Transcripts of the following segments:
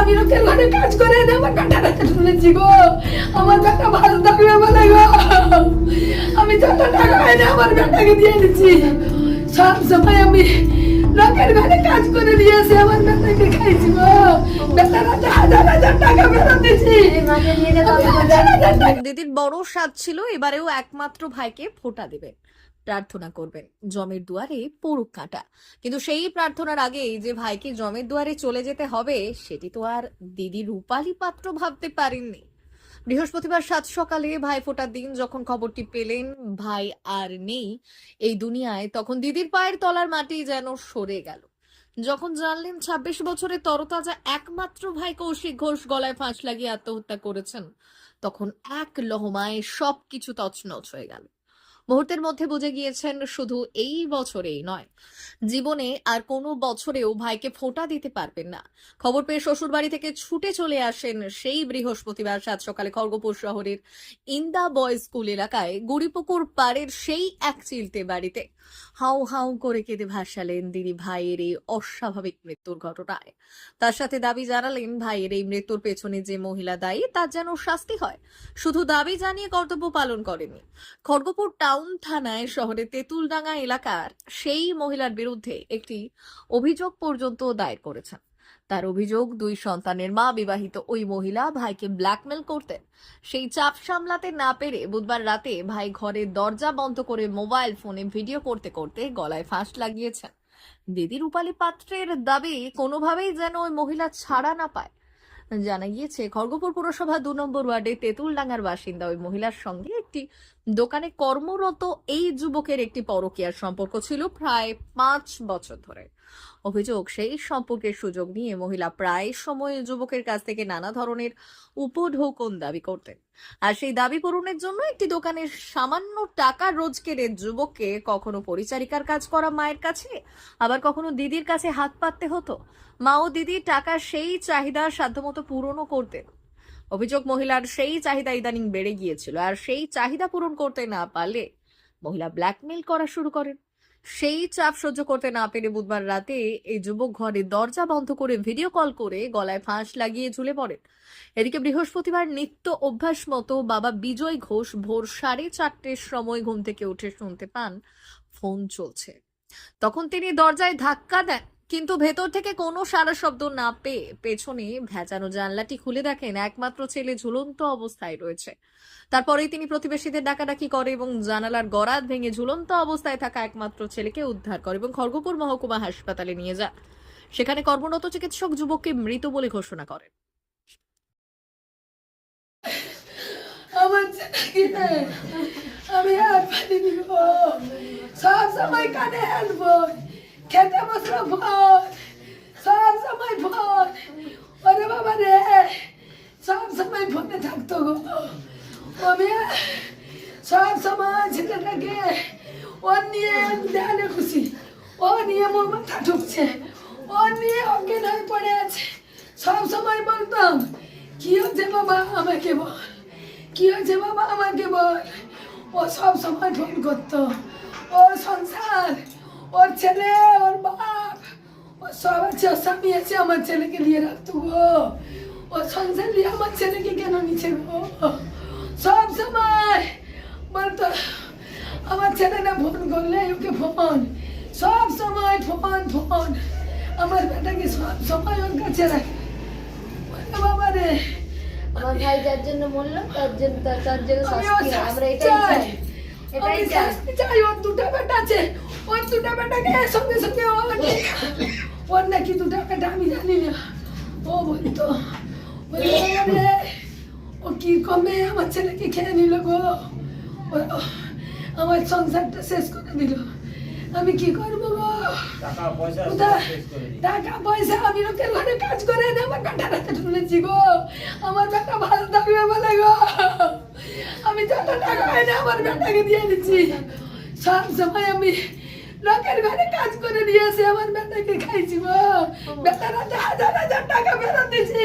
আমি লোকের ঘরে কাজ করে এনে আমার শুনেছি গো। আমার ভালো থাকবে বলে গো। আমি যত টাকা এনে আমার বেটাকে দিয়ে দিচ্ছি। সব সময় আমি লোকের ঘরে কাজ করে দিয়েছি আমার বেটাকে খাইছি গো। বেটারা হাজার হাজার টাকা ফেরত টাকা দিদির বড় স্বাদ ছিল এবারেও একমাত্র ভাইকে ফোঁটা দেবেন প্রার্থনা করবেন। জমের দুয়ারে পড়ুক কাঁটা। কিন্তু সেই প্রার্থনার আগেই যে ভাইকে জমের দুয়ারে চলে যেতে হবে, সেটি তো আর দিদি রূপালী পাত্র ভাবতে পারেননি। বৃহস্পতিবার সাত সকালে ভাই ফোটার দিন যখন খবরটি পেলেন, ভাই আর নেই এই দুনিয়ায়, তখন দিদির পায়ের তলার মাটি যেন সরে গেল। যখন জানলেন ছাব্বিশ বছরের তরতাজা একমাত্র ভাই কৌশিক ঘোষ গলায় ফাঁস লাগিয়ে আত্মহত্যা করেছেন, তখন এক লহমায় সবকিছু তছনছ হয়ে গেল। মুহূর্তের মধ্যে বুঝে গিয়েছেন শুধু এই বছরেই নয়। জীবনে আর কোনো বছরেও ভাইকে ফোঁটা দিতে পারবেন না। খবর পেয়ে শ্বশুর বাড়ি থেকে ছুটে চলে আসেন সেই বৃহস্পতিবার সাত সকালে খড়গপুর শহরের ইন্দা বয়েজ স্কুল এলাকায় গুড়িপুকুর পাড়ের সেই এক চিলতে বাড়িতে হাউ হাউ করে কেঁদে ভাসালেন দিদি ভাইয়ের এই অস্বাভাবিক মৃত্যুর ঘটনায়। তার সাথে দাবি জানালেন ভাইয়ের এই মৃত্যুর পেছনে যে মহিলা দায়ী তার যেন শাস্তি হয়। শুধু দাবি জানিয়ে কর্তব্য পালন করেনি খড়গপুর টাউন থানায় শহরের তেঁতুলডাঙ্গা এলাকার সেই মহিলার বিরুদ্ধে একটি অভিযোগ পর্যন্ত দায়ের করেছেন। তার অভিযোগ, দুই সন্তানের মা বিবাহিত ওই মহিলা ভাইকে ব্ল্যাকমেল করতেন। সেই চাপ সামলাতে না পেরে বুধবার রাতে ভাই ঘরের দরজা বন্ধ করে মোবাইল ফোনে ভিডিও করতে করতে গলায় ফাঁস লাগিয়েছেন। দিদি রূপালী পাত্রের দাবি কোনোভাবেই যেন ওই মহিলা ছাড়া না পায়। জানা গিয়েছে, খড়গপুর পুরসভা দু নম্বর ওয়ার্ডে তেঁতুলডাঙ্গার বাসিন্দা ওই মহিলার সঙ্গে একটি দোকানে কর্মরত এই যুবকের একটি পরকীয়ার সম্পর্ক ছিল প্রায় পাঁচ বছর ধরে। অভিযোগ, সেই সম্পর্কের সুযোগ নিয়ে মহিলা প্রায় সময় যুবকের কাছ থেকে নানা ধরনের উপঢৌকন দাবি করতেন। আর সেই দাবি পূরণের জন্য একটি দোকানের সামান্য টাকা রোজকের যুবককে কখনো পরিচারিকার কাজ করা মায়ের কাছে, আবার কখনো দিদির কাছে হাত পাততে হতো। মা ও দিদি টাকা সেই চাহিদা সাধ্যমতো পূরণও করতেন। অভিযোগ, মহিলার সেই চাহিদা ইদানিং বেড়ে গিয়েছিল। আর সেই চাহিদা পূরণ করতে না পারলে মহিলা ব্ল্যাকমেল করা শুরু করেন। সেই চাপ সহ্য করতে না পেরে বুধবার রাতে এই যুবক ঘরে দরজা বন্ধ করে ভিডিও কল করে গলায় ফাঁস লাগিয়ে ঝুলে পড়েন। এদিকে বৃহস্পতিবার নিত্য অভ্যাস মতো বাবা বিজয় ঘোষ ভোর সাড়ে চারটের সময় ঘুম থেকে উঠে শুনতে পান, ফোন চলছে। তখন তিনি দরজায় ধাক্কা দেন। কিন্তু ভেতর থেকে কোনো সারা শব্দ না পেয়ে পেছনে ভেজানো জানলাটি খুলে দেখেন একমাত্র ছেলে ঝুলন্ত অবস্থায় রয়েছে। তারপরেই তিনি প্রতিবেশীদের ডাকাডাকি করে এবং জানালার গরাদ ভেঙে ঝুলন্ত অবস্থায় থাকা একমাত্র ছেলেকে উদ্ধার করে এবং খড়গপুর মহকুমা হাসপাতালে নিয়ে যান সেখানে কর্মরত চিকিৎসক যুবককে মৃত বলে ঘোষণা করেন। আমি আর পারিনি সব সময় কানে আনব খেতে বসল ভোর, সব সময় ভোর। ওরে বাবা রে, সব সময় ফোনে থাকতো গো। আমি সব সময় ছেলেটাকে ও নিয়ে দেয়ালে খুশি ও নিয়ে মোর মাথা ঢুকছে, ও নিয়ে অজ্ঞান হয়ে পড়ে আছে। সব সময় বলতাম, কি হচ্ছে বাবা আমাকে বল, কি হয়েছে বাবা আমাকে বল? ও সব সময় ফোন করতো। ওর সংসার ওর ছেলে ওর বাপ ও সব আছে ওর স্বামী আছে আমার ছেলেকে নিয়ে রাখতো গো। ও সংসার নিয়ে আমার ছেলেকে কেন নিচ্ছে গো? সব সময় বলতো আমার ছেলেরা ফোন করলে ওকে ফোন। সব সময় ফোন ফোন। আমার বেটাকে সব সময় ওর কাছে রাখে। ওরে বাবা রে আমার ভাই যার জন্য মরলো তার জন্য তার জন্য ওর। আমরা এটাই চাই। এটাই চাই ওর দুটো বেটা আছে। ওর দুটো বেটাকে সঙ্গে সঙ্গে ওর নাকি দুটো বেটা আমি জানি না। ও বলতো ও কি কমে আমার ছেলেকে খেয়ে নিল গো। আমার সংসারটা শেষ করে দিল। আমি কি করব গো? টাকা পয়সা আমি লোকের ঘরে কাজ করে এনে আমার বেটাটাকে শুনেছি গো। আমার বেটা ভালো থাকবে বলে গো। আমি যত টাকা এনে আমার বেটাকে দিয়ে দিচ্ছি। সব সময় আমি লোকের ঘরে কাজ করে দিয়েছি আমার বেটাকে খাইছি গো বেটারাতে হাজার হাজার টাকা ফেরত দিছি।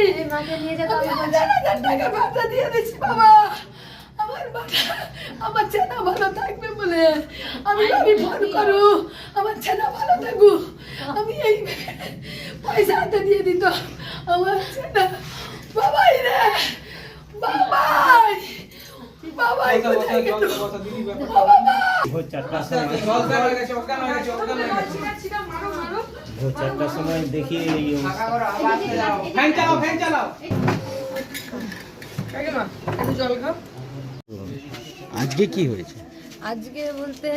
নিয়ে হাজার হাজার টাকা ফেরত দিয়ে দিচ্ছি বাবা। আমার আমার ছেলে ভালো থাকবে বলে আমি আমি ফোন করু। আমার ছেলে ভালো থাকুক আমি এই পয়সা হাতে দিয়ে দিত আমার ছেলে বাবাই রে বাবাই। ভোর চারটার সময় ভোর চারটার সময় দেখি আজকে কি হয়েছে? আজকে বলতে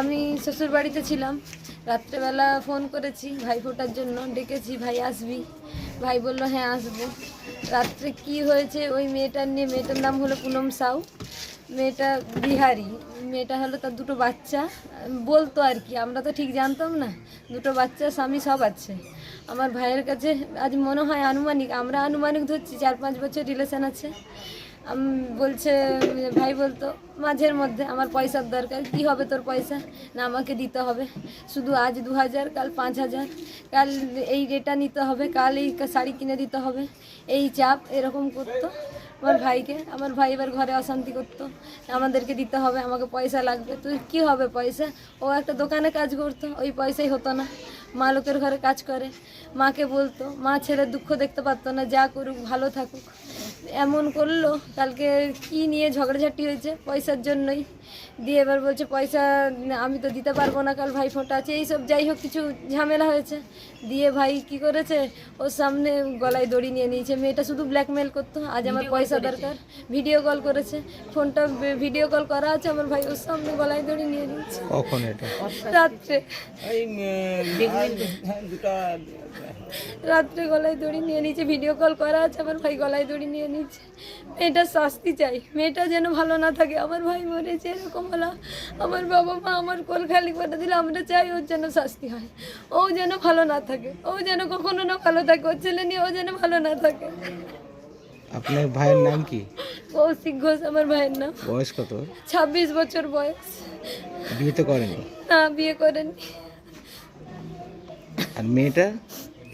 আমি শ্বশুর বাড়িতে ছিলাম। রাত্রেবেলা ফোন করেছি ভাই ফোটার জন্য, ডেকেছি, ভাই, আসবি? ভাই বলল হ্যাঁ আসব। রাত্রে কি হয়েছে, ওই মেয়েটার নিয়ে, মেয়েটার নাম হলো পুনম সাউ, মেয়েটা বিহারি, মেয়েটা হলো তার দুটো বাচ্চা। বলতো আর কি, আমরা তো ঠিক জানতাম না, দুটো বাচ্চা, স্বামী সব আছে। আমার ভাইয়ের কাছে আজ মনে হয় আনুমানিক, আমরা আনুমানিক ধরছি, চার পাঁচ বছর রিলেশন আছে। বলছে, ভাই বলতো, মাঝের মধ্যে আমার পয়সার দরকার, কি হবে তোর পয়সা? না, আমাকে দিতে হবে। শুধু আজ দু হাজার, কাল পাঁচ হাজার, কাল এই রেটা নিতে হবে, কাল এই শাড়ি কিনে দিতে হবে। এই চাপ এরকম করতো আমার ভাইকে। আমার ভাই এবার ঘরে অশান্তি করতো। আমাদেরকে দিতে হবে, আমাকে পয়সা লাগবে। তুই কি হবে পয়সা? ও একটা দোকানে কাজ করতো, ওই পয়সাই হতো না। মা লোকের ঘরে কাজ করে। মাকে বলতো, মা ছেলের দুঃখ দেখতে পারতো না, যা করুক, ভালো থাকুক। এমন করল কালকে কি নিয়ে ঝগড়াঝাটি হয়েছে পয়সার জন্যই। দিয়ে এবার বলছে পয়সা আমি তো দিতে পারব না কাল ভাই ফোঁটা আছে। এইসব যাই হোক কিছু ঝামেলা হয়েছে। দিয়ে ভাই কি করেছে? ওর সামনে গলায় দড়ি নিয়ে নিয়েছে। মেয়েটা শুধু ব্ল্যাকমেল করতো আজ আমার পয়সা দরকার। ভিডিও কল করেছে। ফোনটা ভিডিও কল করা আছে আমার ভাই ওর সামনে গলায় দড়ি নিয়ে নিয়েছে। কখন এটা? রাত্রে। রাত্রে গলায় দড়ি নিয়ে নিয়েছে ভিডিও কল করা আছে আমার ভাই গলায় দড়ি নিয়ে নিচ্ছে। মেয়েটার শাস্তি চাই। মেয়েটা যেন ভালো না থাকে আমার ভাই মরেছে এরকম হলো আমার বাবা মা আমার কোল খালি করে দিলে আমরা চাই ওর যেন শাস্তি হয়। ও যেন ভালো না থাকে ও যেন কখনো না ভালো থাকে ওর ছেলে নিয়ে ও যেন ভালো না থাকে। আপনার ভাইয়ের নাম কি? কৌশিক ঘোষ আমার ভাইয়ের নাম। বয়স কত? ছাব্বিশ বছর বয়স। বিয়ে তো করেনি? না বিয়ে করেনি। আর মেয়েটা?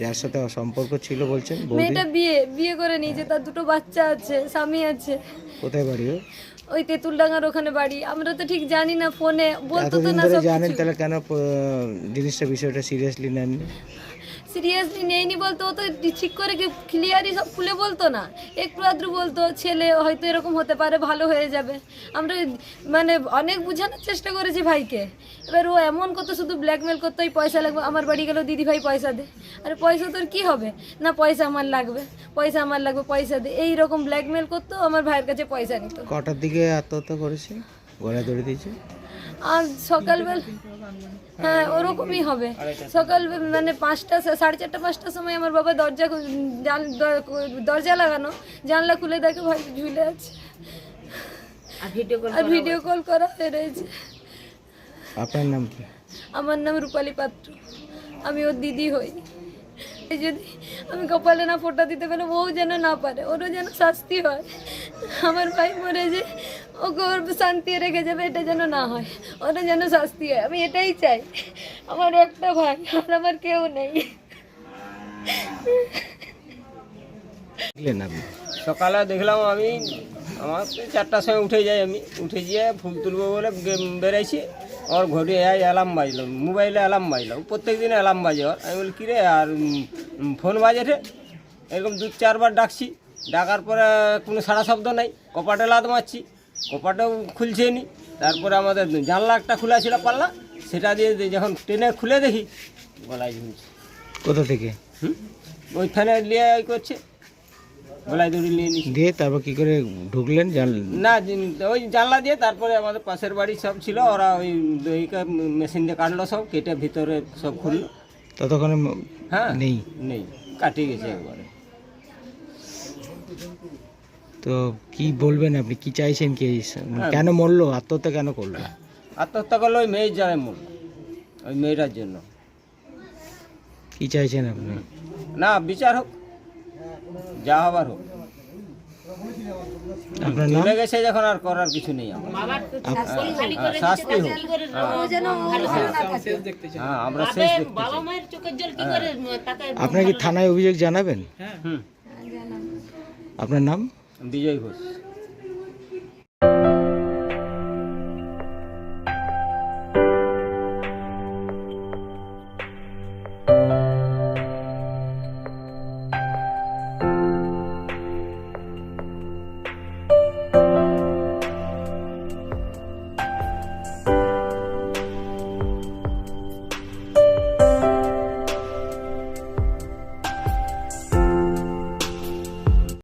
যার সাথে সম্পর্ক ছিল বলছেন মেয়েটা বিয়ে বিয়ে করে নিয়েছে তার দুটো বাচ্চা আছে স্বামী আছে। কোথায় বাড়ি ও? ওই তেঁতুলডাঙ্গার ওখানে বাড়ি। আমরা তো ঠিক জানি না ফোনে বলতো তো না জানেন তাহলে কেন জিনিসটা বিষয়টা সিরিয়াসলি নেননি? সিরিয়াসলি নেয়নি বলতো, ও তো ঠিক করে ক্লিয়ারই সব খুলে বলতো না? একটু আধটু বলতো, ছেলে, হয়তো এরকম হতে পারে, ভালো হয়ে যাবে। আমরা মানে অনেক বোঝানোর চেষ্টা করেছি ভাইকে। এবার ও এমন করতো শুধু ব্ল্যাকমেল করতো ওই পয়সা লাগবে, আমার বাড়ি গেলেও দিদি ভাই পয়সা দে। আরে পয়সা তোর কি হবে? না, পয়সা আমার লাগবে, পয়সা আমার লাগবে, পয়সা দে। এই রকম ব্ল্যাকমেল করতো, আমার ভাইয়ের কাছে পয়সা নিত। কটার দিকে আত্মহত্যা করেছে? গলা ধরে দিয়েছে? আর সকালবেলা হ্যাঁ ওরকমই হবে। সকাল মানে পাঁচটা সাড়ে চারটা পাঁচটার সময় আমার বাবা দরজা জান- দরজা লাগানো। জানলা খুলে দেখে ভাই ঝুলে আছে। আর ভিডিও কল করা হয়ে রয়েছে। আপনার নাম কি? আমার নাম রূপালী পাত্র। আমি ওর দিদি হই। এই যদি আমি কপালে না ফোটা দিতে পারে ও যেন না পারে ওরও যেন শাস্তি হয়। আমার ভাই মরে যে ওকে ওর শান্তি রেখে যাবে এটা যেন না হয়। ওটা যেন শাস্তি হয়। আমি এটাই চাই। আমার একটা ভাই আর আমার কেউ নেই। সকালে দেখলাম আমি আমার চারটার সময় উঠে যাই আমি। উঠে গিয়ে ফুল তুলবো বলে বেরাইছি। আমার ঘড়ি অ্যালার্ম বাজলো মোবাইলে অ্যালার্ম বাজলো। প্রত্যেক দিন অ্যালার্ম বাজে ওর। আমি বলি কিরে আর ফোন বাজে রে এরকম দু চারবার ডাকছি। ডাকার পরে কোনো সারা শব্দ নাই। কপাটে লাদ মারছি। কপাটেও খুলছে নি। তারপরে আমাদের জানলা একটা খোলা ছিল পাল্লা সেটা দিয়ে যখন ট্রেনে খুলে দেখি গলায় ঝুলছে কোথা থেকে? হুম? ওইখানে নিয়ে করছে। গলায় দড়ি নিয়ে নিচ্ছে দিয়ে তারপর কি করে ঢুকলেন? জানলেন না ওই জানলা দিয়ে তারপরে আমাদের পাশের বাড়ি সব ছিল ওরা ওই দইকা মেশিন দিয়ে কাটলো সব কেটে ভিতরে সব খুললো। ততক্ষণে হ্যাঁ নেই। নেই কাটিয়ে গেছে একবারে। তো কি বলবেন আপনি? কি চাইছেন কি? কেন মরলো? আত্মহত্যা কেন করল? আত্মহত্যা করল ওই মেয়ের যাবে মূল ওই মেয়েটার জন্য। কি চাইছেন আপনি? না বিচার হোক। যা হবার হোক। চলে গেছে যখন আর করার কিছু নেই আমার। হ্যাঁ, শাস্তি হোক। হ্যাঁ। আমরা শেষ আপনার কি থানায় অভিযোগ জানাবেন? হুম। আপনার নাম? বিজয় ঘোষ